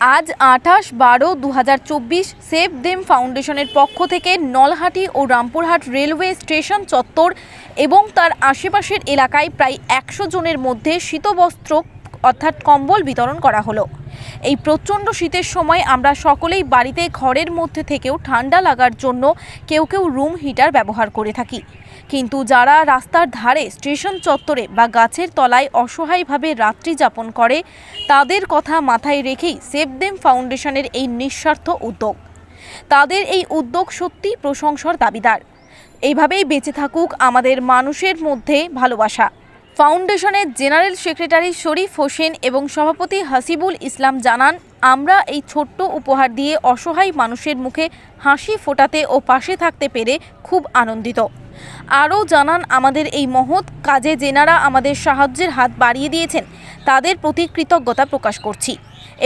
আজ আঠাশ বারো দু হাজার চব্বিশ সেভ দেম ফাউন্ডেশনের পক্ষ থেকে নলহাটি ও রামপুরহাট রেলওয়ে স্টেশন চত্বর এবং তার আশেপাশের এলাকায় প্রায় একশো জনের মধ্যে শীতবস্ত্র, অর্থাৎ কম্বল বিতরণ করা হলো। এই প্রচণ্ড শীতের সময় আমরা সকলেই বাড়িতে ঘরের মধ্যে থেকেও ঠান্ডা লাগার জন্য কেউ কেউ রুম হিটার ব্যবহার করে থাকি। কিন্তু যারা রাস্তার ধারে, স্টেশন চত্বরে বা গাছের তলায় অসহায়ভাবে রাত্রি যাপন করে, তাদের কথা মাথায় রেখেই সেভ দেম ফাউন্ডেশনের এই নিঃস্বার্থ উদ্যোগ। তাদের এই উদ্যোগ সত্যি প্রশংসার দাবিদার। এইভাবেই বেঁচে থাকুক আমাদের মানুষের মধ্যে ভালোবাসা। ফাউন্ডেশনের জেনারেল সেক্রেটারি শরীফ হোসেন এবং সভাপতি হাসিবুল ইসলাম জানান, আমরা এই ছোট্ট উপহার দিয়ে অসহায় মানুষের মুখে হাসি ফোটাতে ও পাশে থাকতে পেরে খুব আনন্দিত। আরও জানান, আমাদের এই মহৎ কাজে যেনারা আমাদের সাহায্যের হাত বাড়িয়ে দিয়েছেন, তাদের প্রতি কৃতজ্ঞতা প্রকাশ করছি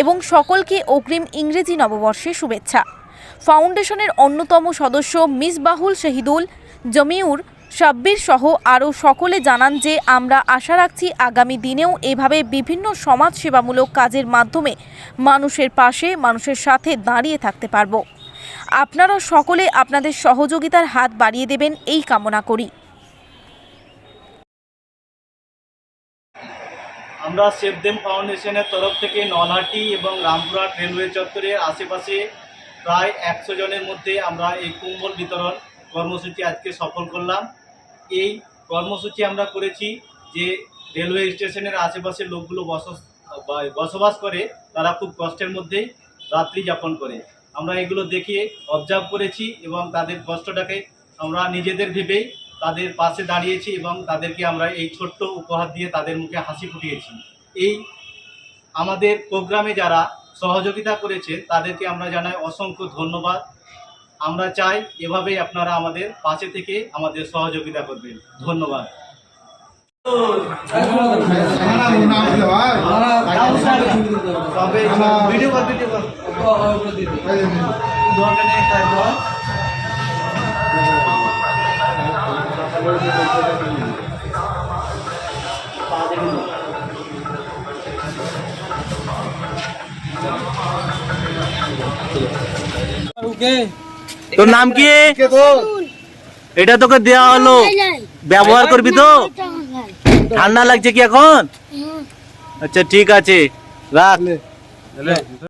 এবং সকলকে অগ্রিম ইংরেজি নববর্ষে শুভেচ্ছা। ফাউন্ডেশনের অন্যতম সদস্য মিসবাহুল শহীদুল, জমিউর সাব্বির সহ আরও সকলে জানান যে, আমরা আশা রাখছি আগামী দিনেও এভাবে বিভিন্ন সমাজসেবামূলক কাজের মাধ্যমে মানুষের পাশে, মানুষের সাথে দাঁড়িয়ে থাকতে পারব। আপনারা সকলে আপনাদের সহযোগিতার হাত বাড়িয়ে দেবেন, এই কামনা করি। আমরা সেভদেম ফাউন্ডেশনের তরফ থেকে নলহাটি এবং রামপুরহাট রেলওয়ে চত্বরের আশেপাশে প্রায় একশো জনের মধ্যে আমরা এই কুম্বল বিতরণ কর্মসূচি আজকে সফল করলাম। এই কর্মসূচি আমরা করেছি যে রেলওয়ে স্টেশনের আশেপাশে লোকগুলো বস বসবাস করে, তারা খুব কষ্টের মধ্যেই রাত্রি যাপন করে। আমরা এগুলো দেখে অবজার্ভ করেছি এবং তাদের কষ্টটাকে আমরা নিজেদের ভেবেই তাদের পাশে দাঁড়িয়েছি এবং তাদেরকে আমরা এই ছোট্ট উপহার দিয়ে তাদের মুখে হাসি ফুটিয়েছি। এই আমাদের প্রোগ্রামে যারা সহযোগিতা করেছে, তাদেরকে আমরা জানাই অসংখ্য ধন্যবাদ। আমরা চাই এভাবেই আপনারা আমাদের পাশে থেকে আমাদের সহযোগিতা করবেন। ধন্যবাদ। তবে তোর নাম কি? এটা তোকে দেওয়া হলো। ব্যবহার করবি তো? ঠান্ডা লাগছে কি এখন? আচ্ছা ঠিক আছে। রাখ।